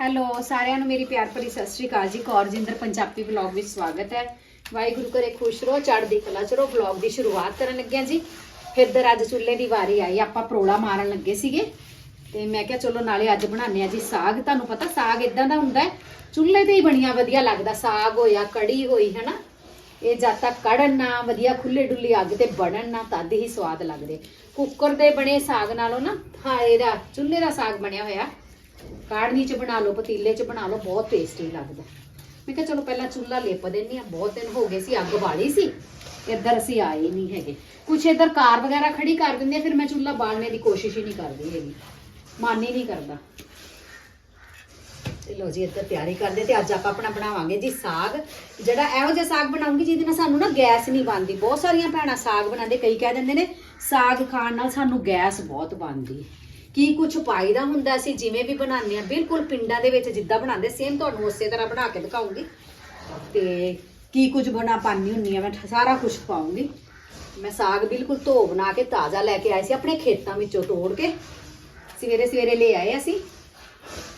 Hello ਸਾਰਿਆਂ ਨੂੰ ਮੇਰੀ ਪਿਆਰ ਭਰੀ ਸਤਿ ਸ਼੍ਰੀ ਅਕਾਲ ਜੀ। ਕੌਰਜਿੰਦਰ ਪੰਜਾਬੀ ਵਲੌਗ ਵਿੱਚ ਸਵਾਗਤ ਹੈ। ਵਾਹਿਗੁਰੂ ਕਰੇ ਖੁਸ਼ ਰਹੋ, ਚੜ੍ਹਦੀ ਕਲਾ ਚ ਰਹੋ। ਵਲੌਗ ਦੀ ਸ਼ੁਰੂਆਤ ਕਰਨ ਲੱਗਿਆ ਜੀ। ਫਿਰ ਦਰ ਅੱਜ ਚੁੱਲ੍ਹੇ ਦੀ ਵਾਰੀ ਆਈ, ਆਪਾਂ ਪਰੋਲਾ ਮਾਰਨ ਲੱਗੇ ਸੀਗੇ। ਤੇ ਮੈਂ ਕਿਹਾ, ਚਲੋ ਨਾਲੇ ਅੱਜ ਬਣਾਉਂਦੇ ਆ ਜੀ ਸਾਗ। ਤੁਹਾਨੂੰ ਪਤਾ ਸਾਗ ਇਦਾਂ ਦਾ ਹੁੰਦਾ ਚੁੱਲ੍ਹੇ ਤੇ ਹੀ ਬਣੀਆਂ ਵਧੀਆ ਲੱਗਦਾ। ਸਾਗ ਹੋਇਆ, ਕੜੀ ਹੋਈ, ਹੈਨਾ? ਇਹ ਜਦ ਤੱਕ ਕੜਨ ਨਾ, ਵਧੀਆ ਖੁੱਲੇ ਡੁੱਲੀ ਅੱਗ ਤੇ ਬਣਨ ਨਾ, ਤਦ ਹੀ ਸਵਾਦ ਲੱਗਦੇ। ਕੁੱਕਰ ਦੇ ਬਣੇ ਸਾਗ ਨਾਲੋਂ ਨਾ, ਹਾਂ, ਇਹਦਾ, ਚੁੱਲ੍ਹੇ ਦਾ ਸਾਗ ਬਣਿਆ ਹੋਇਆ। ਕਾੜਨੀ ਚ ਬਣਾ ਲਓ, ਪਤੀਲੇ ਚ ਬਣਾ ਲਓ, ਬਹੁਤ ਟੇਸਟੀ ਲੱਗਦਾ। ਮੈਂ ਕਿਹਾ ਚਲੋ ਪਹਿਲਾਂ ਚੁੱਲ੍ਹਾ ਲਿਪ ਦਿੰਨੀ ਆ, ਬਹੁਤ ਦਿਨ ਹੋ ਗਏ ਸੀ, ਅੱਗ ਬਾਲੀ ਸੀ। ਇੱਧਰ ਅਸੀਂ ਆਏ ਨਹੀਂ ਹੈਗੇ। ਕੁਛ ਇੱਧਰ ਕਾਰ ਵਗੈਰਾ ਖੜੀ ਕਰ ਦਿੰਦੇ ਆ, ਫਿਰ ਮੈਂ ਚੁੱਲ੍ਹਾ ਬਾਲਣੇ ਦੀ ਕੋਸ਼ਿਸ਼ ਹੀ ਨਹੀਂ ਕਰਦੀ ਹੈਗੀ। ਮਨ ਹੀ ਨਹੀਂ ਕਰਦਾ। ਤੇ ਲੋ ਜੀ, ਇੱਧਰ ਤਿਆਰੀ ਕਰਦੇ ਤੇ ਅੱਜ ਆਪਾਂ ਆਪਣਾ ਬਣਾਵਾਂਗੇ ਜੀ ਸਾਗ। ਜਿਹੜਾ ਇਹੋ ਜਿਹਾ ਸਾਗ ਬਣਾਉਂਗੀ, ਜਿਹਦੇ ਨਾਲ ਸਾਨੂੰ ਨਾ ਗੈਸ ਨਹੀਂ ਬਣਦੀ। ਬਹੁਤ ਸਾਰੀਆਂ ਭੈਣਾਂ ਸਾਗ ਬਣਾਉਂਦੇ, ਕਈ ਕਹਿ ਦਿੰਦੇ ਨੇ, ਸਾਗ ਖਾਣ ਨਾਲ ਸਾਨੂੰ ਗੈਸ ਬਹੁਤ ਬਣਦੀ। ਕੀ ਕੁਝ ਪਾਈਦਾ ਹੁੰਦਾ ਸੀ, ਜਿਵੇਂ ਵੀ ਬਣਾਉਂਦੇ ਆ, ਬਿਲਕੁਲ ਪਿੰਡਾਂ ਦੇ ਵਿੱਚ ਜਿੱਦਾਂ ਬਣਾਉਂਦੇ ਸੇਮ ਤੁਹਾਨੂੰ ਉਸੇ ਤਰ੍ਹਾਂ ਬਣਾ ਕੇ ਦਿਖਾਉਂਗੀ। ਤੇ ਕੀ ਕੁਝ ਬਣਾ ਪਾਣੀ ਹੁੰਨੀ ਆ, ਮੈਂ ਸਾਰਾ ਕੁਝ ਪਾਉਂਗੀ। ਮੈਂ ਸਾਗ ਬਿਲਕੁਲ ਧੋ ਬਣਾ ਕੇ ਤਾਜ਼ਾ ਲੈ ਕੇ ਆਏ ਸੀ, ਆਪਣੇ ਖੇਤਾਂ ਵਿੱਚੋਂ ਤੋੜ ਕੇ। ਸਵੇਰੇ ਸਵੇਰੇ ਲੈ ਆਏ ਅਸੀਂ,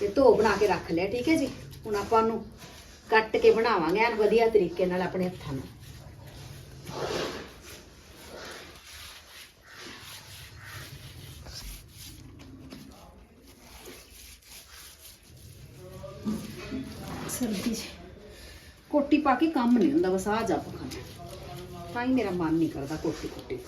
ਤੇ ਧੋ ਬਣਾ ਕੇ ਰੱਖ ਲਿਆ, ਠੀਕ ਹੈ ਜੀ? ਹੁਣ ਆਪਾਂ ਨੂੰ ਕੱਟ ਕੇ ਬਣਾਵਾਂਗੇ, ਐਨ ਵਧੀਆ ਤਰੀਕੇ ਨਾਲ ਆਪਣੇ ਹੱਥਾਂ ਨਾਲ। ਸਰਦੀ 'ਚ। ਕੋਟੀ ਪਾ ਕੇ ਕੰਮ ਨਹੀਂ ਹੁੰਦਾ, ਬਸ ਆ ਜਾ ਪਖਾਣਾ ਤਾਂ ਹੀ ਮੇਰਾ ਮਨ ਨਹੀਂ ਕਰਦਾ ਕੋਟੀ ਕੋਟੀ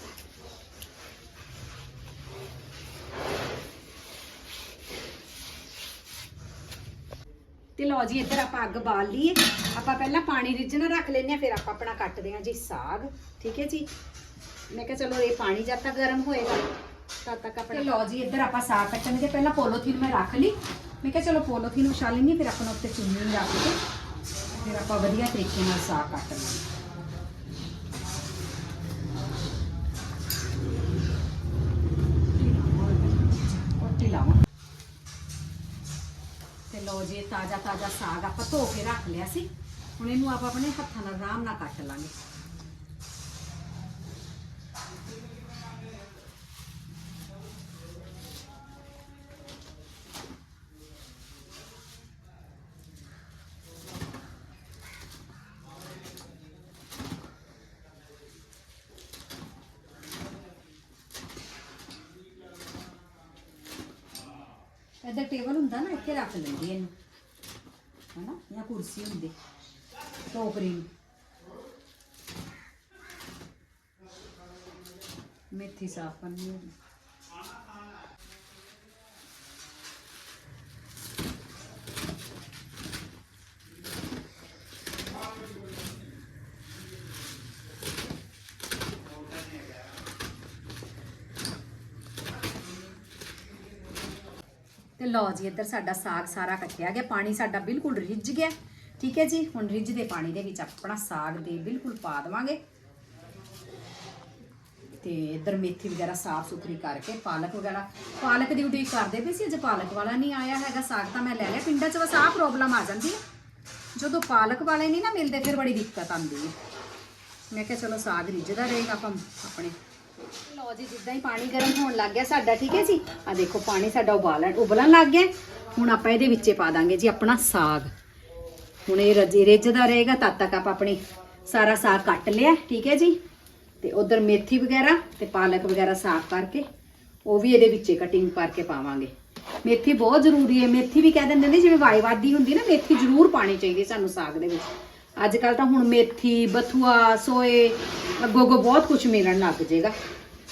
ਤੇ ਲਓ ਜੀ, ਇੱਧਰ ਆਪਾਂ ਅੱਗ ਬਾਲ ਲਈਏ। ਆਪਾਂ ਪਹਿਲਾਂ ਪਾਣੀ ਰਿੱਝਣਾ ਰੱਖ ਲੈਂਦੇ ਆ ਫਿਰ ਆਪਾਂ ਆਪਣਾ ਕੱਟਦੇ ਆ ਜੀ ਸਾਗ। ਠੀਕ ਹੈ ਜੀ? ਮੈਂ ਕਿਹਾ ਚਲੋ, ਇਹ ਪਾਣੀ ਜਦ ਤੱਕ ਗਰਮ ਹੋਏਗਾ, ਤਦ ਤੱਕ ਆਪਣਾ ਲਓ ਜੀ, ਇੱਧਰ ਆਪਾਂ ਸਾਗ ਕੱਟਣ ਦੇ ਪਹਿਲਾਂ ਪੋਲੋਥੀਨ ਮੈਂ ਰੱਖ ਲਈ। ਮੈਂ ਕਿਹਾ ਚਲੋ ਪੋਲੋਥੀਨ ਵਿਛਾ ਲੈਂਦੀ ਹਾਂ, ਫਿਰ ਆਪਣਾ ਉੱਤੇ ਚੁੰਨੀ ਰੱਖ ਕੇ ਫਿਰ ਆਪਾਂ ਵਧੀਆ ਤਰੀਕੇ ਨਾਲ ਸਾਗ ਕੱਟ ਲਾਂਗੇ। ਕੋਟੀ ਤੇ ਲੋ ਜੀ ਤਾਜ਼ਾ ਤਾਜ਼ਾ ਸਾਗ ਆਪਾਂ ਧੋ ਕੇ ਰੱਖ ਲਿਆ ਸੀ। ਹੁਣ ਇਹਨੂੰ ਆਪਾਂ ਆਪਣੇ ਹੱਥਾਂ ਨਾਲ ਆਰਾਮ ਨਾਲ ਕੱਟ ਲਾਂਗੇ। ਇੱਧਰ ਟੇਬਲ ਹੁੰਦਾ ਨਾ, ਇੱਥੇ ਰੱਖ ਲੈਂਦੀ ਇਹਨੂੰ। ਹਨਾ? ਜਾਂ ਕੁਰਸੀ ਹੁੰਦੀ, ਟੋਕਰੀ ਨੂੰ। ਮੇਥੀ ਸਾਫ਼ ਕਰਨੀ ਹੈ ਤੇ ਲਓ ਜੀ, ਇੱਧਰ ਸਾਡਾ ਸਾਗ ਸਾਰਾ ਕੱਟਿਆ ਗਿਆ। ਪਾਣੀ ਸਾਡਾ ਬਿਲਕੁਲ ਰਿੱਝ ਗਿਆ। ਠੀਕ ਹੈ ਜੀ, ਹੁਣ ਰਿੱਝਦੇ ਪਾਣੀ ਦੇ ਵਿੱਚ ਆਪਣਾ ਸਾਗ ਦੇ ਬਿਲਕੁਲ ਪਾ ਦੇਵਾਂਗੇ। ਤੇ ਇੱਧਰ ਮੇਥੀ ਵਗੈਰਾ ਸਾਫ਼ ਸੁਥਰੀ ਕਰਕੇ ਪਾਲਕ ਵਗੈਰਾ। ਪਾਲਕ ਦੀ ਉਡੀਕ ਕਰਦੇ ਪਏ ਸੀ, ਅਜੇ ਪਾਲਕ ਵਾਲਾ ਨਹੀਂ ਆਇਆ ਹੈਗਾ ਸਾਗ, ਤਾਂ ਮੈਂ ਲੈ ਲਿਆ। ਪਿੰਡਾਂ 'ਚ ਬਸ ਆਹ ਪ੍ਰੋਬਲਮ ਆ ਜਾਂਦੀ ਹੈ। ਜਦੋਂ ਪਾਲਕ ਵਾਲੇ ਨਹੀਂ ਨਾ ਮਿਲਦੇ, ਫਿਰ ਬੜੀ ਦਿੱਕਤ ਆਉਂਦੀ ਹੈ। ਮੈਂ ਕਿਹਾ ਚਲੋ ਸਾਗ ਰਿੱਝਦਾ ਰਹੇਗਾ, ਆਪਾਂ ਆਪਣੇ ਲਓ ਜੀ, ਜਿੱਦਾਂ ਹੀ ਪਾਣੀ ਗਰਮ ਹੋਣ ਲੱਗ ਗਿਆ ਸਾਡਾ, ਠੀਕ ਹੈ ਜੀ? ਆ ਦੇਖੋ, ਪਾਣੀ ਸਾਡਾ ਉਬਾਲਣ, ਉਬਲਣ ਲੱਗ ਗਿਆ। ਹੁਣ ਆਪਾਂ ਇਹਦੇ ਵਿੱਚੇ ਪਾ ਦਾਂਗੇ ਜੀ ਆਪਣਾ ਸਾਗ। ਹੁਣ ਇਹ ਰਜੇ ਰਿੱਝਦਾ ਰਹੇਗਾ, ਤਦ ਤੱਕ ਆਪਾਂ ਆਪਣੀ ਸਾਰਾ ਸਾਗ ਕੱਟ ਲਿਆ, ਠੀਕ ਹੈ ਜੀ? ਤੇ ਉਧਰ ਮੇਥੀ ਵਗੈਰਾ ਤੇ ਪਾਲਕ ਵਗੈਰਾ ਸਾਫ਼ ਕਰਕੇ, ਉਹ ਵੀ ਇਹਦੇ ਵਿੱਚੇ ਕਟਿੰਗ ਕਰਕੇ ਪਾਵਾਂਗੇ। ਮੇਥੀ ਬਹੁਤ ਜ਼ਰੂਰੀ ਹੈ, ਮੇਥੀ ਵੀ ਕਹਿ ਦਿੰਦੇ ਨੇ, ਜਿਵੇਂ ਵਾਈ ਹੁੰਦੀ ਨਾ, ਮੇਥੀ ਜ਼ਰੂਰ ਪਾਣੀ ਚਾਹੀਦੀ ਸਾਨੂੰ ਸਾਗ ਦੇ ਵਿੱਚ। ਅੱਜ ਕੱਲ ਤਾਂ ਹੁਣ ਮੇਥੀ, ਬਥੂਆ, ਸੋਏ ਅੱਗੋ ਬਹੁਤ ਕੁਝ ਮਿਲਣ ਲੱਗ ਜਾਏਗਾ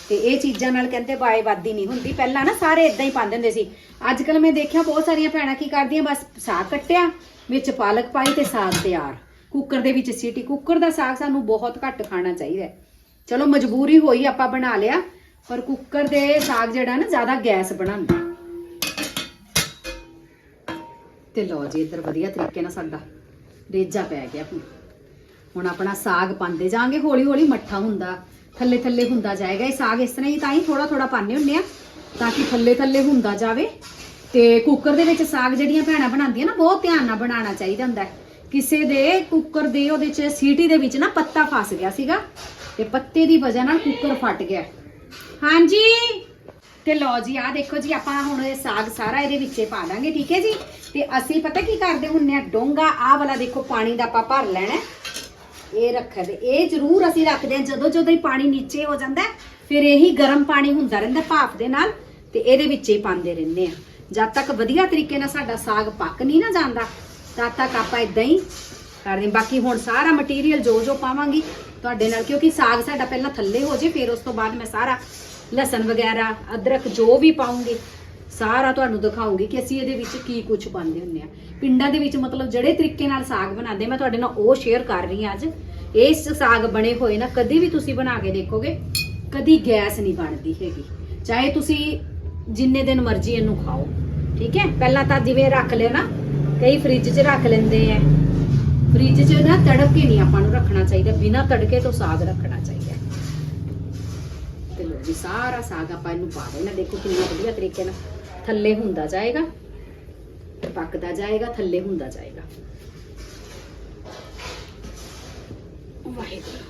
ਤੇ ਇਹ ਚੀਜ਼ਾਂ ਨਾਲ ਕਹਿੰਦੇ ਬਾਏ ਵਾਦੀ ਨਹੀਂ ਹੁੰਦੀ। ਪਹਿਲਾਂ ਨਾ ਸਾਰੇ ਇਦਾਂ ਹੀ ਪਾਉਂਦੇ ਹੁੰਦੇ ਸੀ। ਅੱਜ ਕੱਲ ਮੈਂ ਦੇਖਿਆ ਬਹੁਤ ਸਾਰੀਆਂ ਭੈਣਾਂ ਕੀ ਕਰਦੀਆਂ, ਬਸ ਸਾਗ ਕੱਟਿਆ, ਵਿੱਚ ਪਾਲਕ ਪਾਈ ਤੇ ਸਾਗ ਤਿਆਰ। ਕੁੱਕਰ ਦੇ ਵਿੱਚ ਸੀਟੀ, ਕੁੱਕਰ ਦਾ ਸਾਗ ਸਾਨੂੰ ਬਹੁਤ ਘੱਟ ਖਾਣਾ ਚਾਹੀਦਾ ਚਲੋ ਮਜਬੂਰੀ ਹੋਈ, ਆਪਾਂ ਬਣਾ ਲਿਆ, ਪਰ ਕੁੱਕਰ ਦੇ ਸਾਗ ਜਿਹੜਾ ਨਾ ਜ਼ਿਆਦਾ ਗੈਸ ਬਣਾਉਂਦਾ। ਤੇ ਲਓ ਜੀ, ਇੱਧਰ ਵਧੀਆ ਤਰੀਕੇ ਨਾਲ ਸਾਡਾ ਰੇਜਾ ਪੈ ਗਿਆ ਹੁਣ। ਹੁਣ ਆਪਣਾ ਸਾਗ ਪਾਉਂਦੇ ਜਾਾਂਗੇ ਹੌਲੀ ਹੌਲੀ ਮੱਠਾ ਹੁੰਦਾ। ਥੱਲੇ ਥੱਲੇ ਹੁੰਦਾ ਜਾਏਗਾ। ਇਹ ਸਾਗ ਇਸ ਤਰ੍ਹਾਂ ਹੀ ਤਾਂ ਹੀ ਥੋੜਾ ਥੋੜਾ ਪਾਉਂਦੇ ਹੁੰਨੇ ਆ, ਤਾਂ ਕਿ ਥੱਲੇ ਥੱਲੇ ਹੁੰਦਾ ਜਾਵੇ। ਤੇ ਕੁੱਕਰ ਦੇ ਵਿੱਚ ਸਾਗ ਜਿਹੜੀਆਂ ਭੈਣਾਂ ਬਣਾਉਂਦੀਆਂ ਨਾ, ਬਹੁਤ ਧਿਆਨ ਨਾਲ ਬਣਾਉਣਾ ਚਾਹੀਦਾ ਹੁੰਦਾ ਹੈ। ਕਿਸੇ ਦੇ ਕੁੱਕਰ ਦੇ ਉਹਦੇ ਚ ਸੀਟੀ ਦੇ ਵਿੱਚ ਨਾ ਪੱਤਾ ਫਸ ਗਿਆ ਸੀਗਾ, ਤੇ ਪੱਤੇ ਦੀ ਵਜ੍ਹਾ ਨਾਲ ਕੁੱਕਰ ਫਟ ਗਿਆ। ਹਾਂਜੀ? ਤੇ ਲਓ ਜੀ ਆ ਦੇਖੋ ਜੀ, ਆਪਾਂ ਹੁਣ ਇਹ ਸਾਗ ਸਾਰਾ ਇਹਦੇ ਵਿੱਚੇ ਪਾ ਦਾਂਗੇ, ਠੀਕ ਹੈ ਜੀ? ਤੇ ਅਸੀਂ ਪਤਾ ਕੀ ਕਰਦੇ ਹੁੰਨੇ ਆ, ਡੋਂਗਾ, ਆਹ ਵਾਲਾ ਦੇਖੋ, ਪਾਣੀ ਦਾ ਆਪਾਂ ਭਰ ਲੈਣਾ ਇਹ ਰੱਖਦੇ ਇਹ ਜ਼ਰੂਰ ਅਸੀਂ ਰੱਖਦੇ ਹਾਂ ਜਦੋਂ ਜਦੋਂ ਹੀ ਪਾਣੀ ਨੀਚੇ ਹੋ ਜਾਂਦਾ ਹੈ, ਫਿਰ ਇਹੀ ਗਰਮ ਪਾਣੀ ਹੁੰਦਾ ਰਹਿੰਦਾ ਭਾਫ ਦੇ ਨਾਲ ਤੇ ਇਹਦੇ ਵਿੱਚ ਹੀ ਪਾਉਂਦੇ ਰਹਿੰਦੇ ਆ ਜਦ ਤੱਕ ਵਧੀਆ ਤਰੀਕੇ ਨਾਲ ਸਾਡਾ ਸਾਗ ਪੱਕ ਨਹੀਂ ਨਾ ਜਾਂਦਾ ਤਦ ਤੱਕ ਆਪਾਂ ਇਦਾਂ ਹੀ ਕਰਦੇ ਹਾਂ। ਬਾਕੀ ਹੁਣ ਸਾਰਾ ਮਟੀਰੀਅਲ ਜੋ ਜੋ ਪਾਵਾਂਗੀ ਤੁਹਾਡੇ ਨਾਲ ਕਿਉਂਕਿ ਸਾਗ ਸਾਡਾ ਪਹਿਲਾਂ ਥੱਲੇ ਹੋ ਜੇ ਫਿਰ ਉਸ ਤੋਂ ਬਾਅਦ ਮੈਂ ਸਾਰਾ ਲਸਣ ਵਗੈਰਾ ਅਦਰਕ ਜੋ ਵੀ ਪਾਉਂਗੀ ਸਾਰਾ ਤੁਹਾਨੂੰ ਦਿਖਾਉਂਗੀ ਕਿ ਅਸੀਂ ਇਹਦੇ ਵਿੱਚ ਕੀ ਕੁਝ ਪਾਉਂਦੇ ਹੁੰਦੇ ਆ। ਪਿੰਡਾਂ ਦੇ ਵਿੱਚ ਮਤਲਬ ਜਿਹੜੇ ਤਰੀਕੇ ਨਾਲ ਸਾਗ ਬਣਾਉਂਦੇ, ਮੈਂ ਤੁਹਾਡੇ ਨਾਲ ਉਹ ਸ਼ੇਅਰ ਕਰ ਰਹੀ ਹਾਂ ਅੱਜ। ਇਸ ਸਾਗ ਬਣੇ ਹੋਏ ਨਾ, ਕਦੀ ਵੀ ਤੁਸੀਂ ਬਣਾ ਕੇ ਦੇਖੋਗੇ, ਕਦੀ ਗੈਸ ਨਹੀਂ ਬਣਦੀ ਹੈਗੀ। ਚਾਹੇ ਤੁਸੀਂ ਜਿੰਨੇ ਦਿਨ ਮਰਜ਼ੀ ਇਹਨੂੰ ਖਾਓ, ਠੀਕ ਹੈ? ਪਹਿਲਾਂ ਤਾਂ ਜਿਵੇਂ ਰੱਖ ਲਿਓ ਨਾ, ਕਈ ਫ੍ਰਿਜ 'ਚ ਰੱਖ ਲੈਂਦੇ ਆ। ਫ੍ਰਿਜ 'ਚ ਨਾ ਤੜਕੇ ਨਹੀਂ ਆਪਾਂ ਨੂੰ ਰੱਖਣਾ ਚਾਹੀਦਾ, ਬਿਨਾਂ ਤੜਕੇ ਤੋਂ ਸਾਗ ਰੱਖਣਾ ਚਾਹੀਦਾ। ਤੇ ਲੋ ਜੀ, ਸਾਰਾ ਸਾਗ ਆਪਾਂ ਇਹਨੂੰ ਪਾ ਦੇਣਾ। ਦੇਖੋ ਕਿੰਨਾ ਵਧੀਆ ਤਰੀਕੇ ਨਾਲ ਥੱਲੇ ਹੁੰਦਾ ਜਾਏਗਾ, ਪੱਕਦਾ ਜਾਏਗਾ, ਥੱਲੇ ਹੁੰਦਾ ਜਾਏਗਾ। ਵਾਹਿਗੁਰੂ।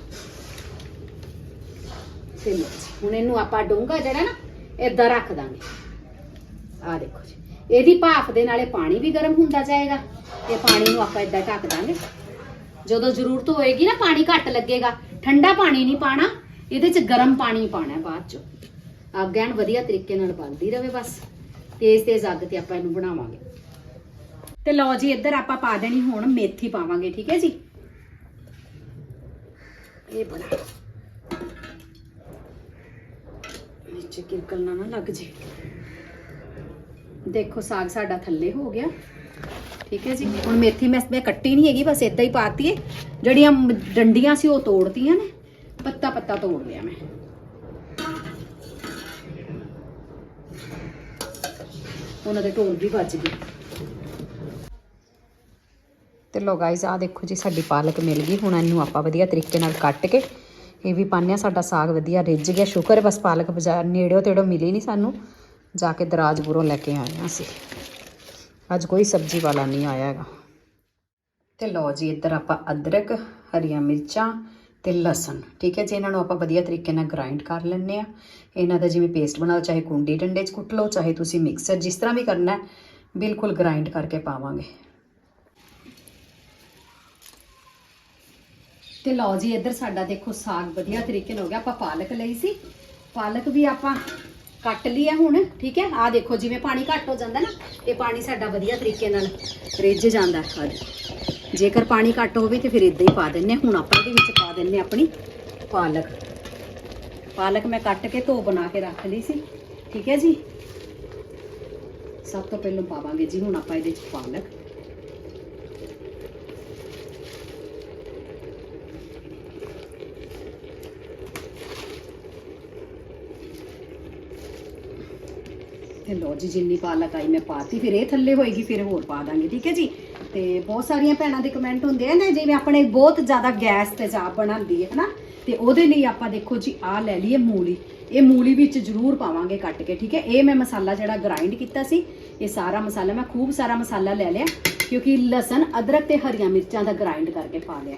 ਤੇ ਲਓ ਹੁਣ ਇਹਨੂੰ ਆਪਾਂ ਡੋਂਗਾ ਜਿਹੜਾ ਨਾ, ਏਦਾਂ ਰੱਖ ਦਾਂਗੇ। ਆ ਦੇਖੋ ਜੀ, ਇਹਦੀ ਭਾਫ ਦੇ ਨਾਲੇ ਪਾਣੀ ਵੀ ਗਰਮ ਹੁੰਦਾ ਜਾਏਗਾ, ਤੇ ਪਾਣੀ ਨੂੰ ਆਪਾਂ ਏਦਾਂ ਢੱਕ ਦਾਂਗੇ। ਜਦੋਂ ਜ਼ਰੂਰਤ ਹੋਏਗੀ ਨਾ, ਪਾਣੀ ਘੱਟ ਲੱਗੇਗਾ। ਠੰਡਾ ਪਾਣੀ ਨਹੀਂ ਪਾਣਾ, ਇਹਦੇ 'ਚ ਗਰਮ ਪਾਣੀ ਪਾਣਾ ਬਾਅਦ 'ਚ। ਅੱਗ ਐਨ ਵਧੀਆ ਤਰੀਕੇ ਨਾਲ ਬਲਦੀ ਰਵੇ ਬਸ। ਤੇਜ਼ ਤੇਜ਼ ਅੱਗ ਤੇ ਆਪਾਂ ਇਹਨੂੰ ਬਣਾਵਾਂਗੇ। ਤੇ ਲਓ ਜੀ, ਇੱਧਰ ਆਪਾਂ ਪਾ ਦੇਣੀ ਹੁਣ ਮੇਥੀ ਪਾਵਾਂਗੇ, ਠੀਕ ਹੈ ਜੀ? ਇਹ ਬਣਾ। ਨੀਚੇ ਕਿਰਕਲ ਨਾ ਨਾ ਲੱਗ ਜੇ। ਦੇਖੋ, ਸਾਗ ਸਾਡਾ ਥੱਲੇ ਹੋ ਗਿਆ। ਠੀਕ ਹੈ ਜੀ? ਹੁਣ ਮੇਥੀ ਮੈਂ ਮੈਂ ਕੱਟੀ ਨਹੀਂ ਹੈਗੀ, ਬਸ ਇਦਾਂ ਹੀ ਪਾਤੀ ਹੈ ਜਿਹੜੀਆਂ ਡੰਡੀਆਂ ਸੀ ਉਹ ਤੋੜਤੀਆਂ ਨੇ। ਪੱਤਾ ਪੱਤਾ ਤੋੜ ਲਿਆ ਮੈਂ। ਉਹਨਾਂ ਦੇ ਢੋਲ ਵੀ ਵੱਜ ਗਏ। ਤੇ ਲੋ ਗਾਇਸ ਆ ਦੇਖੋ ਜੀ, ਸਾਡੀ ਪਾਲਕ ਮਿਲ ਗਈ। ਹੁਣ ਇਹਨੂੰ ਆਪਾਂ ਵਧੀਆ ਤਰੀਕੇ ਨਾਲ ਕੱਟ ਕੇ ਇਹ ਵੀ ਪਾਉਂਦੇ ਹਾਂ। ਸਾਡਾ ਸਾਗ ਵਧੀਆ ਰਿੱਝ ਗਿਆ। ਸ਼ੁਕਰ ਹੈ, ਬਸ ਪਾਲਕ ਬਾਜ਼ਾਰ ਨੇੜਿਓ ਤੇੜੋ ਮਿਲੀ ਨਹੀਂ ਸਾਨੂੰ। ਜਾ ਕੇ ਦਰਾਜਪੁਰੋਂ ਲੈ ਕੇ ਆਏ ਹਾਂ ਅਸੀਂ। ਅੱਜ ਕੋਈ ਸਬਜ਼ੀ ਵਾਲਾ ਨਹੀਂ ਆਇਆ ਹੈਗਾ। ਤੇ ਲਓ ਜੀ, ਇੱਧਰ ਆਪਾਂ ਅਦਰਕ, ਹਰੀਆਂ ਮਿਰਚਾਂ ਤੇ ਲਸਣ, ਠੀਕ ਹੈ? ਜੀ ਇਹਨਾਂ ਨੂੰ ਆਪਾਂ ਵਧੀਆ ਤਰੀਕੇ ਨਾਲ ਗ੍ਰਾਈਂਡ ਕਰ ਲੈਂਦੇ ਆ ਇਹਨਾਂ ਦਾ ਜਿਵੇਂ ਪੇਸਟ ਬਣਾਓ, ਚਾਹੇ ਕੁੰਡੀ ਡੰਡੇ 'ਚ ਕੁੱਟ ਲਓ, ਚਾਹੇ ਤੁਸੀਂ ਮਿਕਸਰ ਜਿਸ ਤਰ੍ਹਾਂ ਵੀ ਕਰਨਾ ਬਿਲਕੁਲ ਗ੍ਰਾਈਂਡ ਕਰਕੇ ਪਾਵਾਂਗੇ। ਤੇ ਲਓ ਜੀ, ਇੱਧਰ ਸਾਡਾ ਦੇਖੋ ਸਾਗ ਵਧੀਆ ਤਰੀਕੇ ਨਾਲ ਹੋ ਗਿਆ। ਆਪਾਂ ਪਾਲਕ ਲਈ ਸੀ। ਪਾਲਕ ਵੀ ਆਪਾਂ ਕੱਟ ਲਈ ਹੈ ਹੁਣ, ਠੀਕ ਹੈ? ਆ ਦੇਖੋ ਜਿਵੇਂ ਪਾਣੀ ਘੱਟ ਹੋ ਜਾਂਦਾ ਨਾ ਇਹ ਪਾਣੀ ਸਾਡਾ ਵਧੀਆ ਤਰੀਕੇ ਨਾਲ ਰਿੱਝ ਜਾਂਦਾ ਹੈ ਅੱਜ। ਜੇਕਰ ਪਾਣੀ ਘੱਟ ਹੋਵੇ ਤੇ ਫਿਰ ਇਦਾਂ ਹੀ ਪਾ ਦਿੰਨੇ ਹਾਂ। ਹੁਣ ਆਪਾਂ ਇਹਦੇ ਵਿੱਚ ਪਾ ਦਿੰਨੇ ਹਾਂ ਆਪਣੀ ਪਾਲਕ। ਪਾਲਕ ਮੈਂ ਕੱਟ ਕੇ ਧੋ ਬਣਾ ਕੇ ਰੱਖ ਲਈ ਸੀ, ਠੀਕ ਹੈ ਜੀ? ਸਭ ਤੋਂ ਪਹਿਲਾਂ ਪਾਵਾਂਗੇ ਜੀ ਹੁਣ ਆਪਾਂ ਇਹਦੇ ਵਿੱਚ ਪਾਲਕ। ਤੇ ਲੋ ਜੀ, ਜਿੰਨੀ ਪਾ ਆਈ ਮੈਂ ਪਾਤੀ, ਫਿਰ ਇਹ ਥੱਲੇ ਹੋਏਗੀ, ਫਿਰ ਹੋਰ ਪਾ ਦਾਂਗੇ, ਠੀਕ ਹੈ ਜੀ? ਤੇ ਬਹੁਤ ਸਾਰੀਆਂ ਭੈਣਾਂ ਦੇ ਕਮੈਂਟ ਹੁੰਦੇ ਆ ਨਾ, ਜਿਵੇਂ ਆਪਣੇ ਬਹੁਤ ਜ਼ਿਆਦਾ ਗੈਸ ਤੇ ਚਾਹ ਬਣਾਉਂਦੀ ਹੈ, ਹਨਾ? ਤੇ ਉਹਦੇ ਲਈ ਆਪਾਂ ਦੇਖੋ ਜੀ, ਆਹ ਲੈ ਲਈਏ ਮੂਲੀ। ਇਹ ਮੂਲੀ ਵਿੱਚ ਜ਼ਰੂਰ ਪਾਵਾਂਗੇ ਕੱਟ ਕੇ, ਠੀਕ ਹੈ? ਇਹ ਮੈਂ ਮਸਾਲਾ ਜਿਹੜਾ ਗ੍ਰਾਈਂਡ ਕੀਤਾ ਸੀ, ਇਹ ਸਾਰਾ ਮਸਾਲਾ, ਮੈਂ ਖੂਬ ਸਾਰਾ ਮਸਾਲਾ ਲੈ ਲਿਆ, ਕਿਉਂਕਿ ਲਸਣ, ਅਦਰਕ ਤੇ ਹਰੀਆਂ ਮਿਰਚਾਂ ਦਾ ਗ੍ਰਾਈਂਡ ਕਰਕੇ ਪਾ ਲਿਆ।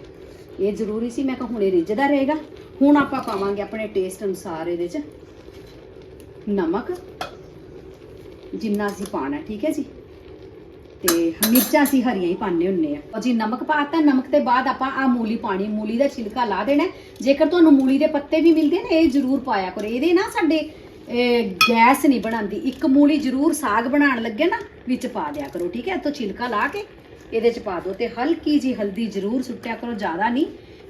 ਇਹ ਜ਼ਰੂਰੀ ਸੀ, ਮੈਂ ਕਿਹਾ ਹੁਣ ਇਹ ਰਿੱਝਦਾ ਰਹੇਗਾ। ਹੁਣ ਆਪਾਂ ਪਾਵਾਂਗੇ ਆਪਣੇ ਟੇਸਟ ਅਨੁਸਾਰ ਇਹਦੇ 'ਚ ਨਮਕ। ਜਿੰਨਾ ਅਸੀਂ ਪਾਣਾ ਠੀਕ ਹੈ ਜੀ? ਤੇ ਮਿਰਚਾਂ ਅਸੀਂ ਹਰੀਆਂ ਹੀ ਪਾਣੇ ਹੁੰਨੇ ਆ ਔਰ ਜੀ ਨਮਕ ਪਾਤਾ ਨਮਕ ਤੇ ਬਾਅਦ ਆਪਾਂ ਆ ਮੂਲੀ ਪਾਣੀ ਮੂਲੀ ਦਾ ਛਿਲਕਾ ਲਾ ਦੇਣਾ ਜੇਕਰ ਤੁਹਾਨੂੰ ਮੂਲੀ ਦੇ ਪੱਤੇ ਵੀ ਮਿਲਦੇ ਨੇ, ਇਹ ਜ਼ਰੂਰ ਪਾਇਆ ਕਰੋ। ਇਹਦੇ ਨਾ ਸਾਡੇ ਗੈਸ ਨਹੀਂ ਬਣਾਉਂਦੀ। ਇੱਕ ਮੂਲੀ ਜ਼ਰੂਰ ਸਾਗ ਬਣਾਉਣ ਲੱਗੇ ਨਾ, ਵਿੱਚ ਪਾ ਦਿਆ ਕਰੋ, ਠੀਕ ਹੈ? ਤੋਂ ਛਿਲਕਾ ਲਾ ਕੇ ਇਹਦੇ ਚ ਪਾ ਦਿਓ। ਤੇ ਹਲਕੀ ਜੀ ਹਲਦੀ ਜ਼ਰੂਰ ਸੁੱਟਿਆ ਕਰੋ, ਜ਼ਿਆਦਾ ਨਹੀਂ।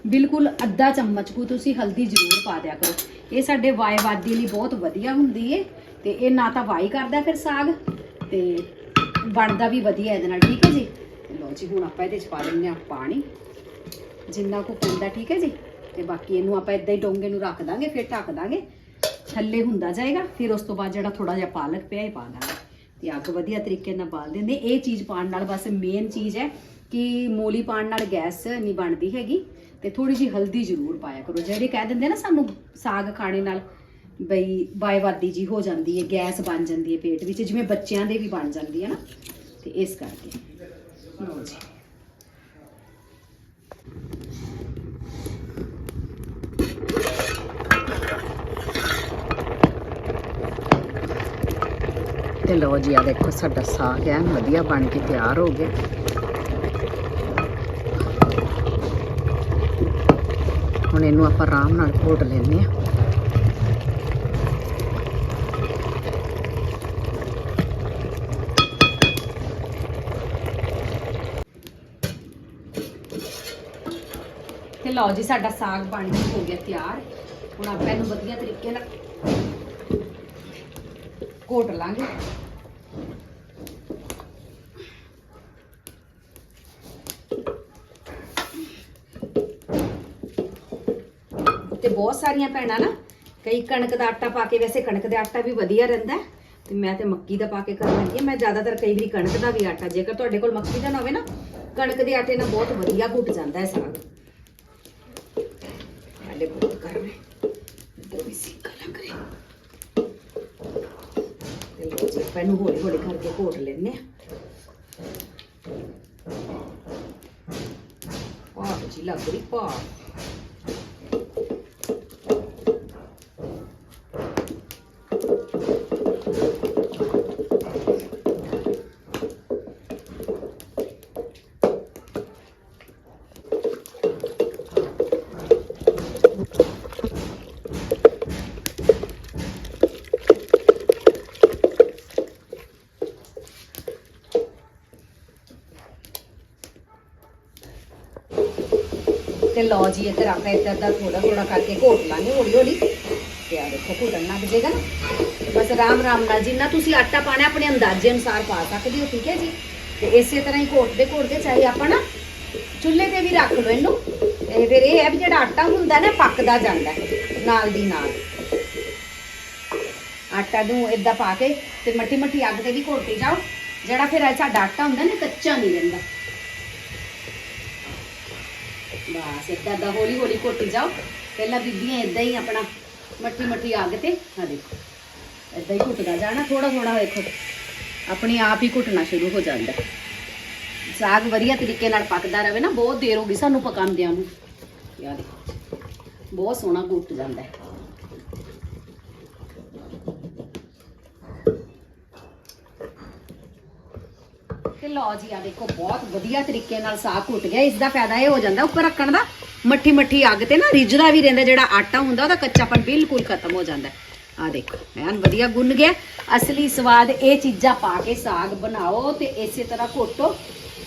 ਬਿਲਕੁਲ ਅੱਧਾ ਚਮਚ ਕੁ ਤੁਸੀਂ ਹਲਦੀ ਜ਼ਰੂਰ ਪਾ ਦਿਆ ਕਰੋ। ਇਹ ਸਾਡੇ ਵਾਇਵਾਦੀ ਲਈ ਬਹੁਤ ਵਧੀਆ ਹੁੰਦੀ ਏ। ਤੇ ਇਹ ਨਾ ਤਾਂ ਵਾਈ ਕਰਦਾ ਫਿਰ ਸਾਗ ਤੇ ਬਣਦਾ ਵੀ ਵਧੀਆ ਇਹਦੇ ਨਾਲ, ਠੀਕ ਹੈ ਜੀ? ਲਓ ਜੀ, ਹੁਣ ਆਪਾਂ ਇਹਦੇ ਚ ਪਾ ਦਿੰਦੇ ਆ ਪਾਣੀ। ਜਿੰਨਾ ਕੁ ਪੈਂਦਾ ਠੀਕ ਹੈ ਜੀ? ਤੇ ਬਾਕੀ ਇਹਨੂੰ ਆਪਾਂ ਇਦਾਂ ਹੀ ਡੋਂਗੇ ਨੂੰ ਰੱਖ ਦਾਂਗੇ, ਫਿਰ ਢੱਕ ਦਾਂਗੇ। ਥੱਲੇ ਹੁੰਦਾ ਜਾਏਗਾ, ਫਿਰ ਉਸ ਤੋਂ ਬਾਅਦ ਜਿਹੜਾ ਥੋੜਾ ਜਿਹਾ ਪਾਲਕ ਪਿਆ ਇਹ ਪਾ ਦਾਂਗੇ। ਤੇ ਅੱਗ ਵਧੀਆ ਤਰੀਕੇ ਨਾਲ ਬਾਲ ਦਿੰਦੇ ਇਹ ਚੀਜ਼ ਪਾਉਣ ਨਾਲ ਬਸ ਮੇਨ ਚੀਜ਼ ਹੈ ਕਿ ਮੂਲੀ ਪਾਉਣ ਨਾਲ ਗੈਸ ਨਹੀਂ ਬਣਦੀ ਹੈਗੀ। ਤੇ ਥੋੜੀ ਜਿਹੀ ਹਲਦੀ ਜ਼ਰੂਰ ਪਾਇਆ ਕਰੋ। ਜਿਹੜੇ ਕਹਿ ਦਿੰਦੇ ਨਾ ਸਾਨੂੰ ਸਾਗ ਖਾਣੇ ਨਾਲ ਬਈ ਬਾਈਵਾਦੀ ਜੀ ਹੋ ਜਾਂਦੀ ਹੈ, ਗੈਸ ਬਣ ਜਾਂਦੀ ਹੈ ਪੇਟ ਵਿੱਚ, ਜਿਵੇਂ ਬੱਚਿਆਂ ਦੇ ਵੀ ਬਣ ਜਾਂਦੀ ਹੈ ਨਾ। ਤੇ ਇਸ ਕਰਕੇ। ਲਓ ਜੀ। ਤੇ ਲਓ ਜੀ ਆ ਦੇਖੋ ਸਾਡਾ ਸਾਗ ਹੈ ਵਧੀਆ ਬਣ ਕੇ ਤਿਆਰ ਹੋ ਗਿਆ। ਹੁਣ ਇਹਨੂੰ ਆਪਾਂ ਆਰਾਮ ਨਾਲ ਘੋਟ ਲੈਂਦੇ ਆ ਲਓ ਜੀ, ਸਾਡਾ ਸਾਗ ਬਣ ਕੇ ਹੋ ਗਿਆ ਤਿਆਰ। ਹੁਣ ਆਪਾਂ ਇਹਨੂੰ ਵਧੀਆ ਤਰੀਕੇ ਨਾਲ ਘੋਟ ਲਾਂਗੇ। ਤੇ ਬਹੁਤ ਸਾਰੀਆਂ ਭੈਣਾਂ ਨਾ, ਕਈ ਕਣਕ ਦਾ ਆਟਾ ਪਾ ਕੇ ਵੈਸੇ ਕਣਕ ਦਾ ਆਟਾ ਵੀ ਵਧੀਆ ਰਹਿੰਦਾ ਤੇ ਮੈਂ ਤੇ ਮੱਕੀ ਦਾ ਪਾ ਕੇ ਕਰ ਲੈਂਦੀ ਹਾਂ। ਮੈਂ ਜ਼ਿਆਦਾਤਰ ਕਈ ਵਾਰੀ ਕਣਕ ਦਾ ਵੀ ਆਟਾ, ਜੇਕਰ ਤੁਹਾਡੇ ਕੋਲ ਮੱਕੀ ਦਾ ਨਾ ਹੋਵੇ ਨਾ, ਕਣਕ ਦੇ ਆਟੇ ਨਾਲ ਬਹੁਤ ਵਧੀਆ ਘੁੱਟ ਜਾਂਦਾ ਹੈ ਸਾਗ ਸਾਡੇ ਬਹੁਤ ਕਰਨੇ ਇੱਧਰ ਵੀ ਸਿੱਕਾ ਲੱਗ ਰਿਹਾ ਤੇ ਲਓ ਜੀ ਆਪਾਂ ਇਹਨੂੰ ਹੌਲੀ ਹੌਲੀ ਕਰਕੇ ਘੋਟ ਲੈਂਦੇ ਆ ਭਾਵ ਜੀ ਲੱਗ ਰਹੀ ਭਾਵ ਤੇ ਲਓ ਜੀ ਇੱਧਰ ਆਪਾਂ ਇੱਧਰ ਦਾ ਥੋੜਾ ਥੋੜਾ ਕਰਕੇ ਘੋਟ ਲਾਂਗੇ ਹੌਲੀ ਹੌਲੀ। ਤੇ ਆ ਦੇਖੋ ਘੋਟਣ ਲੱਗ ਜਾਏਗਾ ਨਾ। ਬਸ ਆਰਾਮ ਆਰਾਮ ਨਾਲ ਜਿੰਨਾ ਤੁਸੀਂ ਆਟਾ ਪਾਣਾ ਆਪਣੇ ਅੰਦਾਜ਼ੇ ਅਨੁਸਾਰ ਪਾ ਸਕਦੇ ਹੋ, ਠੀਕ ਹੈ ਜੀ? ਤੇ ਇਸੇ ਤਰ੍ਹਾਂ ਹੀ ਘੋਟਦੇ ਘੋਟਦੇ ਚਾਹੇ ਆਪਾਂ ਨਾ ਚੁੱਲ੍ਹੇ ਤੇ ਵੀ ਰੱਖ ਲਓ ਇਹਨੂੰ। ਤੇ ਫਿਰ ਇਹ ਹੈ ਵੀ ਜਿਹੜਾ ਆਟਾ ਹੁੰਦਾ ਨਾ, ਪੱਕਦਾ ਜਾਂਦਾ ਨਾਲ ਦੀ ਨਾਲ। ਆਟਾ ਨੂੰ ਇਦਾਂ ਪਾ ਕੇ ਤੇ ਮੱਠੀ ਮੱਠੀ ਅੱਗ ਤੇ ਵੀ ਘੋਟੀ ਜਾਓ। ਜਿਹੜਾ ਫਿਰ ਸਾਡਾ ਆਟਾ ਹੁੰਦਾ ਨਾ, ਕੱਚਾ ਨਹੀਂ ਰਹਿੰਦਾ। ਬਸ ਏਦਾਂ ਦਾ ਹੌਲੀ ਹੌਲੀ ਘੋਟੀ ਜਾਓ। ਪਹਿਲਾਂ ਬੀਬੀਆਂ ਇਦਾਂ ਹੀ ਆਪਣਾ ਮੱਠੀ ਮੱਠੀ ਅੱਗ ਤੇ ਆ ਦੇਖੋ ਇਦਾਂ ਹੀ ਘੁੱਟਦਾ ਜਾਣਾ ਥੋੜਾ ਥੋੜਾ ਦੇਖੋ ਆਪਣੇ ਆਪ ਹੀ ਘੁੱਟਣਾ ਸ਼ੁਰੂ ਹੋ ਜਾਂਦਾ। ਸਾਗ ਵਧੀਆ ਤਰੀਕੇ ਨਾਲ ਪੱਕਦਾ ਰਹੇ ਨਾ, ਬਹੁਤ ਦੇਰ ਹੋ ਗਈ ਸਾਨੂੰ ਪਕਾਉਂਦਿਆਂ ਨੂੰ। ਯਾਰ ਦੇਖੋ ਬਹੁਤ ਸੋਹਣਾ ਘੁੱਟ ਜਾਂਦਾ ਹੈ। ਤੇ ਲਓ ਜੀ ਆ ਦੇਖੋ, ਬਹੁਤ ਵਧੀਆ ਤਰੀਕੇ ਨਾਲ ਸਾਗ ਘੁੱਟ ਗਿਆ। ਇਸ ਦਾ ਫਾਇਦਾ ਇਹ ਹੋ ਜਾਂਦਾ, ਉੱਪਰ ਰੱਖਣ ਦਾ ਮੱਠੀ ਮੱਠੀ ਅੱਗ ਤੇ ਨਾ ਰਿੱਝਦਾ ਵੀ ਰਹਿੰਦਾ, ਜਿਹੜਾ ਆਟਾ ਹੁੰਦਾ, ਉਹਦਾ ਕੱਚਾਪਨ ਬਿਲਕੁਲ ਖਤਮ ਹੋ ਜਾਂਦਾ। ਆ ਦੇਖੋ, ਐਨ ਵਧੀਆ ਗੁੰਨ ਗਿਆ। ਅਸਲੀ ਸਵਾਦ ਇਹ ਚੀਜ਼ਾਂ ਪਾ ਕੇ ਸਾਗ ਬਣਾਓ ਤੇ ਇਸੇ ਤਰ੍ਹਾਂ ਘੋਟੋ,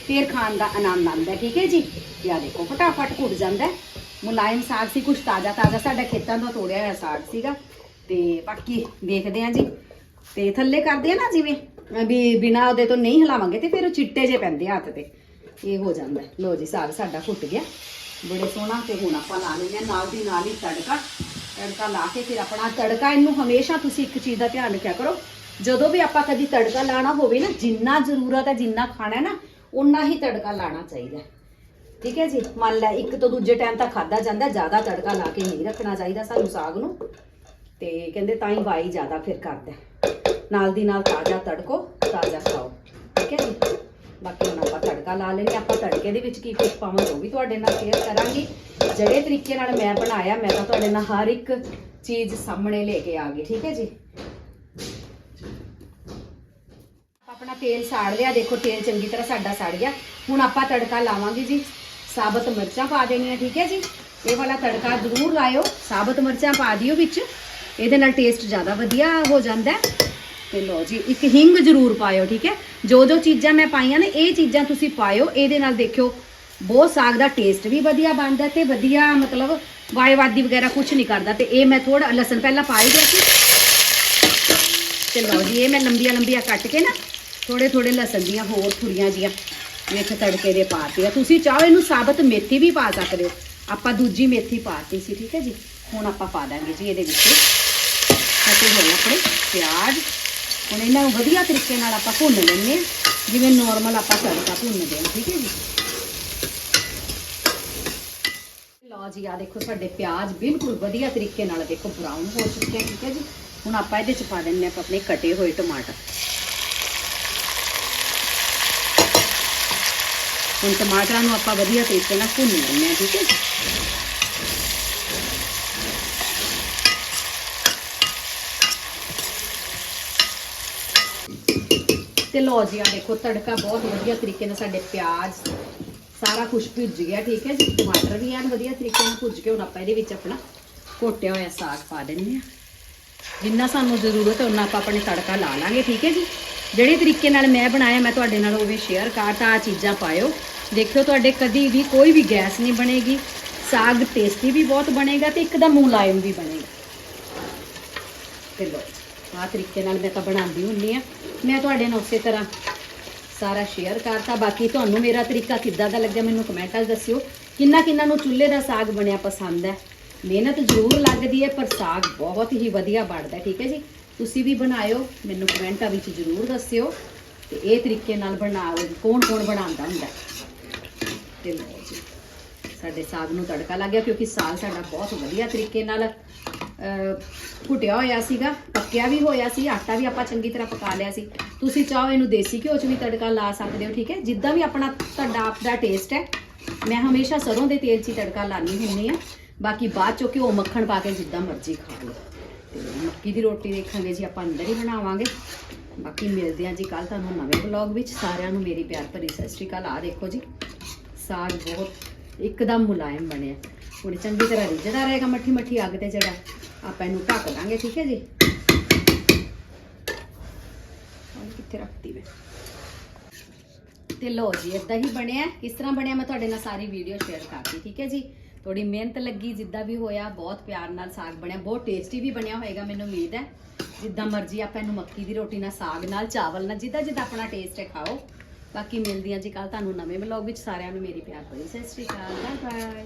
ਫਿਰ ਖਾਣ ਦਾ ਆਨੰਦ ਆਉਂਦਾ, ਠੀਕ ਹੈ ਜੀ? ਤੇ ਆ ਦੇਖੋ, ਫਟਾਫਟ ਘੁੱਟ ਜਾਂਦਾ ਮੁਲਾਇਮ ਸਾਗ ਸੀ ਕੁਝ ਤਾਜ਼ਾ ਤਾਜ਼ਾ ਸਾਡੇ ਖੇਤਾਂ ਤੋਂ ਤੋੜਿਆ ਹੋਇਆ ਸਾਗ ਸੀਗਾ। ਤੇ ਬਾਕੀ ਦੇਖਦੇ ਆਂ ਜੀ। ਤੇ ਥੱਲੇ ਕਰਦੇ ਆ ਨਾ, ਜਿਵੇਂ ਵੀ ਬਿਨਾ ਉਹਦੇ ਤੋਂ ਨਹੀਂ ਹਿਲਾਵਾਂਗੇ ਤੇ ਫਿਰ ਉਹ ਚਿੱਟੇ ਜੇ ਪੈਂਦੇ ਆ ਹੱਥ ਤੇ। ਇਹ ਹੋ ਜਾਂਦਾ ਲੋ ਜੀ, ਸਾਗ ਸਾਡਾ ਫੁੱਟ ਗਿਆ। ਬੜੇ ਸੋਹਣਾ ਤੇ ਹੁਣ ਆਪਾਂ ਲਾ ਲੈਂਦੇ ਹਾਂ। ਨਾਲ ਦੀ ਨਾਲ ਹੀ ਤੜਕਾ। ਤੜਕਾ ਲਾ ਕੇ ਫਿਰ ਆਪਣਾ ਤੜਕਾ ਇਹਨੂੰ ਹਮੇਸ਼ਾ ਤੁਸੀਂ ਇੱਕ ਚੀਜ਼ ਦਾ ਧਿਆਨ ਰੱਖਿਆ ਕਰੋ। ਜਦੋਂ ਵੀ ਆਪਾਂ ਕਦੀ ਤੜਕਾ ਲਾਣਾ ਹੋਵੇ ਨਾ, ਜਿੰਨਾ ਜ਼ਰੂਰਤ ਹੈ, ਜਿੰਨਾ ਖਾਣਾ ਹੈ ਨਾ ਉਨਾ ਹੀ ਤੜਕਾ ਲਾਣਾ ਚਾਹੀਦਾ ਠੀਕ ਹੈ ਜੀ? ਮੰਨ ਲੈ, ਇੱਕ ਤੋਂ ਦੂਜੇ ਟਾਈਮ ਤਾਂ ਖਾਦਾ ਜਾਂਦਾ ਜ਼ਿਆਦਾ ਤੜਕਾ ਲਾ ਕੇ ਨਹੀਂ ਰੱਖਣਾ ਚਾਹੀਦਾ ਸਾਨੂੰ ਸਾਗ ਨੂੰ। ਤੇ ਕਹਿੰਦੇ ਤਾਂ ਹੀ ਵਾਈ ਜ਼ਿਆਦਾ ਫਿਰ ਕਰਦਾ ਨਾਲ ਦੀ ਨਾਲ ਤਾਜ਼ਾ ਤੜਕੋ, ਤਾਜ਼ਾ ਖਾਓ। ਠੀਕ ਹੈ ਜੀ? ਬਾਕੀ ਹੁਣ ਆਪਾਂ ਤੜਕਾ ਲਾ ਲੈਂਦੇ ਹਾਂ। ਆਪਾਂ ਤੜਕੇ ਦੇ ਵਿੱਚ ਕੀ ਕੁਝ ਪਾਵਾਂਗੇ ਉਹ ਵੀ ਤੁਹਾਡੇ ਨਾਲ ਸ਼ੇਅਰ ਕਰਾਂਗੀ। ਜਿਹੜੇ ਤਰੀਕੇ ਨਾਲ ਮੈਂ ਬਣਾਇਆ, ਮੈਂ ਤਾਂ ਤੁਹਾਡੇ ਨਾਲ ਹਰ ਇੱਕ ਚੀਜ਼ ਸਾਹਮਣੇ ਲੈ ਕੇ ਆ ਗਈ। ਠੀਕ ਹੈ ਜੀ? ਆਪਣਾ ਤੇਲ ਸਾੜ ਲਿਆ। ਦੇਖੋ, ਤੇਲ ਚੰਗੀ ਤਰ੍ਹਾਂ ਸਾਡਾ ਸੜ ਗਿਆ। ਹੁਣ ਆਪਾਂ ਤੜਕਾ ਲਾਵਾਂਗੇ ਜੀ। ਸਾਬਤ ਮਿਰਚਾਂ ਪਾ ਦੇਣੀਆਂ, ਠੀਕ ਹੈ ਜੀ? ਇਹ ਵਾਲਾ ਤੜਕਾ ਜ਼ਰੂਰ ਲਾਇਓ। ਸਾਬਤ ਮਿਰਚਾਂ ਪਾ ਦਿਓ ਵਿੱਚ। ਇਹਦੇ ਨਾਲ ਟੇਸਟ ਜ਼ਿਆਦਾ ਵਧੀਆ ਹੋ ਜਾਂਦਾ ਹੈ। ਤੇ ਲਓ ਜੀ, ਇੱਕ ਹਿੰਗ ਜ਼ਰੂਰ ਪਾਇਓ, ਠੀਕ ਹੈ? ਜੋ ਜੋ ਚੀਜ਼ਾਂ ਮੈਂ ਪਾਈਆਂ ਨੇ, ਇਹ ਚੀਜ਼ਾਂ ਤੁਸੀਂ ਪਾਇਓ, ਇਹਦੇ ਨਾਲ ਦੇਖਿਓ, ਬਹੁਤ ਸਾਗ ਦਾ ਟੇਸਟ ਵੀ ਵਧੀਆ ਬਣਦਾ ਤੇ ਵਧੀਆ, ਮਤਲਬ ਵਾਇਵਾਦੀ ਵਗੈਰਾ ਕੁਝ ਨਹੀਂ ਕਰਦਾ ਤੇ ਇਹ ਮੈਂ ਥੋੜਾ ਲਸਣ ਪਹਿਲਾਂ ਪਾ ਹੀ ਦਿਆ ਸੀ। ਤੇ ਲਓ ਜੀ, ਇਹ ਮੈਂ ਲੰਬੀਆਂ ਲੰਬੀਆਂ ਕੱਟ ਕੇ ਨਾ ਥੋੜੇ ਥੋੜੇ ਲਸਣ ਦੀਆਂ, ਹੋਰ ਥੁੜੀਆਂ ਜੀਆਂ ਵਿੱਚ ਤੜਕੇ ਦੇ ਪਾਤੀਆਂ ਤੁਸੀਂ ਚਾਹੋ ਇਹਨੂੰ ਸਾਬਤ ਮੇਥੀ ਵੀ ਪਾ ਸਕਦੇ ਹੋ। ਆਪਾਂ ਦੂਜੀ ਮੇਥੀ ਪਾਤੀ ਸੀ, ਠੀਕ ਹੈ ਜੀ? ਹੁਣ ਆਪਾਂ ਪਾ ਦਾਂਗੇ ਜੀ ਇਹਦੇ ਵਿੱਚ। ਕੱਟੇ ਹੋਏ ਆਪਣੇ ਪਿਆਜ਼ ਹੁਣ ਇਹਨਾਂ ਨੂੰ ਵਧੀਆ ਤਰੀਕੇ ਨਾਲ ਆਪਾਂ ਭੁੰਨ ਲੈਂਦੇ ਹਾਂ। ਜਿਵੇਂ ਨਾਰਮਲ ਆਪਾਂ ਤੜਕਾ ਭੁੰਨਦੇ ਹਾਂ, ਠੀਕ ਹੈ ਜੀ। ਲਓ ਜੀ ਆ ਦੇਖੋ ਸਾਡੇ ਪਿਆਜ਼ ਬਿਲਕੁਲ ਵਧੀਆ ਤਰੀਕੇ ਨਾਲ ਦੇਖੋ ਬਰਾਊਨ ਹੋ ਚੁੱਕੇ ਆ, ਠੀਕ ਹੈ ਜੀ। ਹੁਣ ਆਪਾਂ ਇਹਦੇ ਚ ਪਾ ਦਿੰਨੇ ਆਪਾਂ ਆਪਣੇ ਕਟੇ ਹੋਏ ਟਮਾਟਰ। ਹੁਣ ਟਮਾਟਰਾਂ ਨੂੰ ਆਪਾਂ ਵਧੀਆ ਤਰੀਕੇ ਨਾਲ ਭੁੰਨ ਲੈਂਦੇ ਹਾਂ, ਠੀਕ ਹੈ ਜੀ। ਤੇ ਲੋ ਜੀ ਆ ਦੇਖੋ, ਤੜਕਾ ਬਹੁਤ ਵਧੀਆ ਤਰੀਕੇ ਨਾਲ ਸਾਡੇ ਪਿਆਜ਼ ਸਾਰਾ ਕੁਝ ਭੁੱਜ ਗਿਆ, ਠੀਕ ਹੈ ਜੀ? ਟਮਾਟਰ ਵੀ ਐਨ ਵਧੀਆ ਤਰੀਕੇ ਨਾਲ ਭੁੱਜ ਕੇ ਹੁਣ ਆਪਾਂ ਇਹਦੇ ਵਿੱਚ ਆਪਣਾ ਘੋਟਿਆ ਹੋਇਆ ਸਾਗ ਪਾ ਦਿੰਦੇ ਆ ਜਿੰਨਾ ਸਾਨੂੰ ਜ਼ਰੂਰਤ ਹੈ ਉਹਨਾਂ ਆਪਾਂ ਆਪਣੇ ਤੜਕਾ ਲਾ ਲਾਂਗੇ, ਠੀਕ ਹੈ ਜੀ? ਜਿਹੜੇ ਤਰੀਕੇ ਨਾਲ ਮੈਂ ਬਣਾਇਆ, ਮੈਂ ਤੁਹਾਡੇ ਨਾਲ ਉਹ ਵੀ ਸ਼ੇਅਰ ਕਰਤਾ ਆ ਚੀਜ਼ਾਂ ਪਾਇਓ। ਦੇਖਿਓ, ਤੁਹਾਡੇ ਕਦੀ ਵੀ ਕੋਈ ਵੀ ਗੈਸ ਨਹੀਂ ਬਣੇਗੀ। ਸਾਗ ਟੇਸਟੀ ਵੀ ਬਹੁਤ ਬਣੇਗਾ ਤੇ ਇੱਕਦਮ ਮੁਲਾਇਮ ਵੀ ਬਣੇਗਾ। ਤੇ ਲੋ ਆਹ ਤਰੀਕੇ ਨਾਲ ਮੈਂ ਤਾਂ ਬਣਾਉਂਦੀ ਹੁੰਨੀ ਆ ਮੈਂ ਤੁਹਾਡੇ ਨਾਲ ਉਸੇ ਤਰ੍ਹਾਂ ਸਾਰਾ ਸ਼ੇਅਰ ਕਰਤਾ। ਬਾਕੀ ਤੁਹਾਨੂੰ ਮੇਰਾ ਤਰੀਕਾ ਕਿੱਦਾਂ ਦਾ ਲੱਗਿਆ ਮੈਨੂੰ ਕਮੈਂਟਾਂ 'ਚ ਦੱਸਿਓ। ਕਿੰਨਾ ਕਿੰਨਾ ਨੂੰ ਚੁੱਲ੍ਹੇ ਦਾ ਸਾਗ ਬਣਿਆ ਪਸੰਦ ਹੈ। ਮਿਹਨਤ ਜ਼ਰੂਰ ਲੱਗਦੀ ਹੈ, ਪਰ ਸਾਗ ਬਹੁਤ ਹੀ ਵਧੀਆ ਬਣਦਾ ਠੀਕ ਹੈ ਜੀ? ਤੁਸੀਂ ਵੀ ਬਣਾਇਓ, ਮੈਨੂੰ ਕਮੈਂਟਾਂ ਵਿੱਚ ਜ਼ਰੂਰ ਦੱਸਿਓ ਤੇ ਇਹ ਤਰੀਕੇ ਨਾਲ ਬਣਾਓ ਕੌਣ ਕੌਣ ਬਣਾਉਂਦਾ ਹੁੰਦਾ ਤੇ ਲਓ ਜੀ, ਸਾਡੇ ਸਾਗ ਨੂੰ ਤੜਕਾ ਲੱਗ ਗਿਆ ਕਿਉਂਕਿ ਸਾਗ ਸਾਡਾ ਬਹੁਤ ਵਧੀਆ ਤਰੀਕੇ ਨਾਲ ਘੁਟਿਆ ਹੋਇਆ ਸੀਗਾ, ਪੱਕਿਆ ਵੀ ਹੋਇਆ ਸੀ, ਆਟਾ ਵੀ ਆਪਾਂ ਚੰਗੀ ਤਰ੍ਹਾਂ ਪਕਾ ਲਿਆ ਸੀ। ਤੁਸੀਂ ਚਾਹੋ ਇਹਨੂੰ ਦੇਸੀ ਘਿਓ 'ਚ ਵੀ ਤੜਕਾ ਲਾ ਸਕਦੇ ਹੋ, ਠੀਕ ਹੈ? ਜਿੱਦਾਂ ਵੀ ਆਪਣਾ ਤੁਹਾਡਾ ਆਪ ਦਾ ਟੇਸਟ ਹੈ। ਮੈਂ ਹਮੇਸ਼ਾ ਸਰੋਂ ਦੇ ਤੇਲ 'ਚ ਹੀ ਤੜਕਾ ਲਾਣੀ ਹੁੰਦੀ ਆ ਬਾਕੀ ਬਾਅਦ 'ਚੋਂ ਘਿਓ ਮੱਖਣ ਪਾ ਕੇ ਜਿੱਦਾਂ ਮਰਜ਼ੀ ਖਾ ਲਓ। ਤੇ ਮੱਕੀ ਦੀ ਰੋਟੀ ਦੇਖਾਂਗੇ ਜੀ, ਆਪਾਂ ਅੰਦਰ ਹੀ ਬਣਾਵਾਂਗੇ। ਬਾਕੀ ਮਿਲਦੇ ਹਾਂ ਜੀ ਕੱਲ ਤੁਹਾਨੂੰ ਨਵੇਂ ਵਲੌਗ ਵਿੱਚ। ਸਾਰਿਆਂ ਨੂੰ ਮੇਰੀ ਪਿਆਰ ਭਰੀ ਸਤਿ ਸ਼੍ਰੀ ਅਕਾਲ। ਆ ਦੇਖੋ ਜੀ, ਸਾਗ ਬਹੁਤ ਇੱਕਦਮ ਮੁਲਾਇਮ ਬਣਿਆ। ਹੁਣ ਚੰਗੀ ਤਰ੍ਹਾਂ ਰਿੱਝਦਾ ਰਹੇਗਾ ਮੱਠੀ ਮੱਠੀ ਅੱਗ ਤੇ ਜਿਹੜਾ ਆਪਾਂ ਇਹਨੂੰ ਢੱਕ ਦਾਂਗੇ ਠੀਕ ਹੈ ਜੀ ਹੁਣ ਕਿੱਥੇ ਰੱਖਤੀ ਮੈਂ ਤੇ ਲੋ ਜੀ ਇਦਾਂ ਹੀ ਬਣਿਆ ਕਿਸ ਤਰ੍ਹਾਂ ਬਣਿਆ ਮੈਂ ਤੁਹਾਡੇ ਨਾਲ ਸਾਰੀ ਵੀਡੀਓ ਸ਼ੇਅਰ ਕਰਤੀ ਠੀਕ ਹੈ ਜੀ? ਥੋੜੀ ਮਿਹਨਤ ਲੱਗੀ, ਜਿੱਦਾਂ ਵੀ ਹੋਇਆ, ਬਹੁਤ ਪਿਆਰ ਨਾਲ ਸਾਗ ਬਣਿਆ, ਬਹੁਤ ਟੇਸਟੀ ਵੀ ਬਣਿਆ ਹੋਏਗਾ, ਮੈਨੂੰ ਉਮੀਦ ਹੈ। ਜਿੱਦਾਂ ਮਰਜ਼ੀ ਆਪਾਂ ਇਹਨੂੰ ਮੱਕੀ ਦੀ ਰੋਟੀ ਨਾਲ ਸਾਗ ਨਾਲ, ਚਾਵਲ ਨਾਲ, ਜਿੱਦਾਂ ਜਿੱਦਾਂ ਆਪਣਾ ਟੇਸਟ ਹੈ, ਖਾਓ। ਬਾਕੀ ਮਿਲਦੀਆਂ ਜੀ ਕੱਲ ਤੁਹਾਨੂੰ ਨਵੇਂ ਵਲੌਗ ਵਿੱਚ, ਸਾਰਿਆਂ ਨੂੰ ਮੇਰੀ ਪਿਆਰ ਭਰੀ। ਸਤਿ ਸ਼੍ਰੀ ਅਕਾਲ ਬਾਏ ਬਾਏ